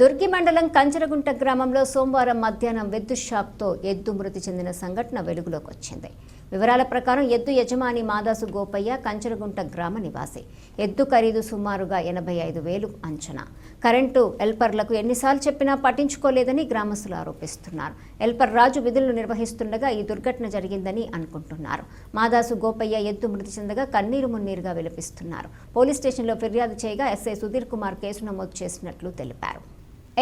దుర్గి మండలం కంచరగుంట గ్రామంలో సోమవారం మధ్యాహ్నం వెద్దు షాక్తో ఎద్దు మృతి చెందిన సంఘటన వెలుగులోకి వచ్చింది. వివరాల ప్రకారం ఎద్దు యజమాని మాదాసు గోపయ్య కంచరగుంట గ్రామ నివాసి. ఎద్దు ఖరీదు సుమారుగా ఎనభై ఐదు వేలు అంచనా. కరెంటు ఎల్పర్లకు ఎన్నిసార్లు చెప్పినా పట్టించుకోలేదని గ్రామస్తులు ఆరోపిస్తున్నారు. ఎల్పర్ రాజు విధులను నిర్వహిస్తుండగా ఈ దుర్ఘటన జరిగిందని అనుకుంటున్నారు. మాదాసు గోపయ్య ఎద్దు మృతి చెందగా కన్నీరు మున్నీరుగా విలపిస్తున్నారు. పోలీస్ స్టేషన్లో ఫిర్యాదు చేయగా ఎస్ఐ సుధీర్ కుమార్ కేసు నమోదు చేసినట్లు తెలిపారు.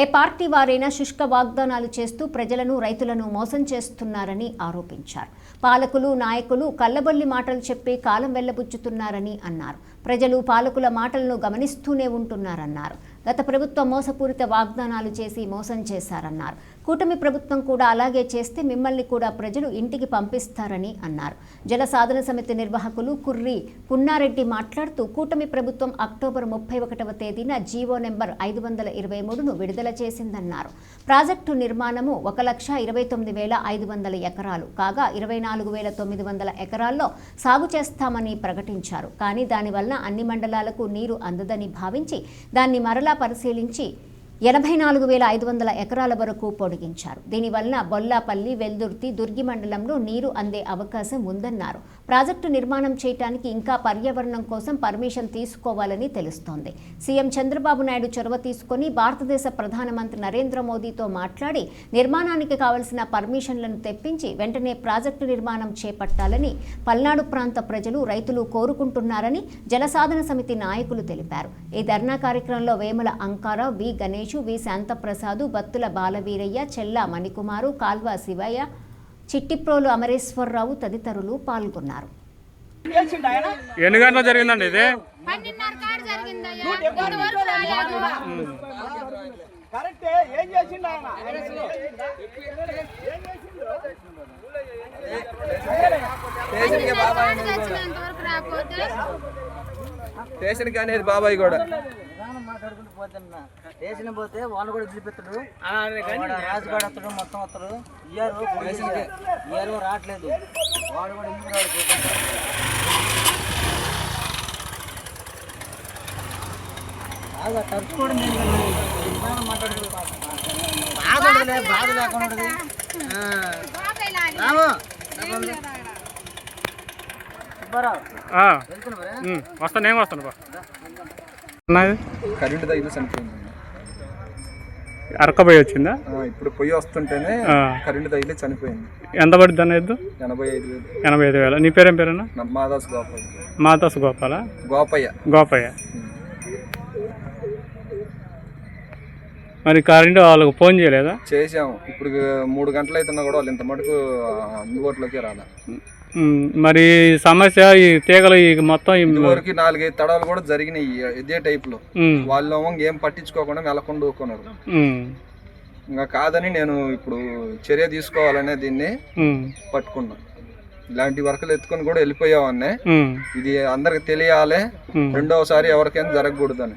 ఏ పార్టీ వారైనా శుష్క వాగ్దానాలు చేస్తూ ప్రజలను రైతులను మోసం చేస్తున్నారని ఆరోపించారు. పాలకులు నాయకులు కళ్ళబొల్లి మాటలు చెప్పి కాలం వెళ్ళబుచ్చుతున్నారని అన్నారు. ప్రజలు పాలకుల మాటలను గమనిస్తూనే ఉంటున్నారన్నారు. గత ప్రభుత్వం మోసపూరిత వాగ్దానాలు చేసి మోసం చేశారన్నారు. కూటమి ప్రభుత్వం కూడా అలాగే చేస్తే మిమ్మల్ని కూడా ప్రజలు ఇంటికి పంపిస్తారని అన్నారు. జల సాధన సమితి నిర్వాహకులు కుర్రి పున్నారెడ్డి మాట్లాడుతూ కూటమి ప్రభుత్వం అక్టోబర్ ముప్పై ఒకటవ తేదీన జీవో నెంబర్ ఐదు వందల ఇరవై మూడును విడుదల చేసిందన్నారు. ప్రాజెక్టు నిర్మాణము ఒక లక్ష ఇరవై తొమ్మిది వేల ఐదు వందల ఎకరాలు కాగా ఇరవై నాలుగు వేల తొమ్మిది వందల ఎకరాల్లో సాగు చేస్తామని ప్రకటించారు. కానీ దానివల్ల అన్ని మండలాలకు నీరు అందదని భావించి దాన్ని మరలా పరిశీలించి ఎనభై నాలుగు వేల ఐదు వందల ఎకరాల వరకు పొడిగించారు. దీనివలన బొల్లాపల్లి వెల్దుర్తి దుర్గి మండలంలో నీరు అందే అవకాశం ఉందన్నారు. ప్రాజెక్టు నిర్మాణం చేయడానికి ఇంకా పర్యావరణం కోసం పర్మిషన్ తీసుకోవాలని తెలుస్తోంది. సీఎం చంద్రబాబు నాయుడు చొరవ తీసుకొని భారతదేశ ప్రధానమంత్రి నరేంద్ర మోదీతో మాట్లాడి నిర్మాణానికి కావలసిన పర్మిషన్లను తెప్పించి వెంటనే ప్రాజెక్టు నిర్మాణం చేపట్టాలని పల్నాడు ప్రాంత ప్రజలు రైతులు కోరుకుంటున్నారని జలసాధన సమితి నాయకులు తెలిపారు. ఈ ధర్నా కార్యక్రమంలో వేముల అంకారావు వి గణేష్ వి. శాంతప్రసాదు బత్తుల బాలవీరయ్య చెల్ల మణికుమారు కాల్వ శివయ్య చిట్టిప్రోలు అమరేశ్వరరావు తదితరులు పాల్గొన్నారు. ఎన్ని గంటలు జరిగిందండి ఇది? కరెక్టే ఏం చేసిండు ఆయన? రాకపోతే స్టేషన్కి అనేది బాబాయ్ కూడా. మాట్లాడుకుంటూ పోతున్నా. స్టేషన్ పోతే వాళ్ళు కూడా వాడు రాజుగాడు వస్తాడు మొత్తం వస్తాడు. ఇయ్యారు స్టేషన్కి ఇయ్యారు రావట్లేదు. వాడు కూడా ఇంటికి రాడు బాగా తరుచుకోవడం నేను విధానం మాట్లాడుకుంటూ బాధ బాధ లేకుండా ఉండదు. ఆ. బాబాయ్ లాలి. రాము సుబ్బారావు ఆ, వెళ్తున్నా మరే ఉమ్, వస్తాను నేను వస్తాను బా కరెంట్ తగిలి చనిపోయింది అరకబోయి వచ్చిందా? ఆ, ఇప్పుడు పొయ్యి వస్తుంటేనే. కరెంట్ తగిలి చనిపోయింది. ఎంత పడుతుంది అన్న ఎద్దు ఎనభై ఐదు వేలు. ఎనభై ఐదు వేల? నీ పేరేం పేరన్నా? నా మాదాస్ గోపాల్. మాతాసు గోపాల? గోపయ్య. గోపయ్య. మరి కరెంటు వాళ్ళకు ఫోన్ చేయలేదా? చేసాము ఇప్పుడు మూడు గంటలు అవుతున్నా కూడా వాళ్ళు ఇంత మటుకు అందుబాటులోకి రాలే. ఉమ్, మరి ఈ సమస్య ఈ తీగలు ఈ మొత్తం ఈ- ఇదివరకు నాలుగైదు తడవలు కూడా జరిగినాయి ఇదే టైప్లో ఉమ్, వాళ్ళు ఏం పట్టించుకోకుండా మెలకుండా ఊరుకున్నారు ఉమ్, ఇంకా కాదని నేను ఇప్పుడు చర్య తీసుకోవాలనే దీన్ని ఉమ్, పట్టుకున్నా. ఇలాంటి వర్కలు ఎత్తుకొని కూడా వెళ్ళిపోయావన్నే. ఉమ్, ఇది అందరికి తెలియాలి. ఉమ్. రెండవసారి ఎవరికైనా జరగకూడదని.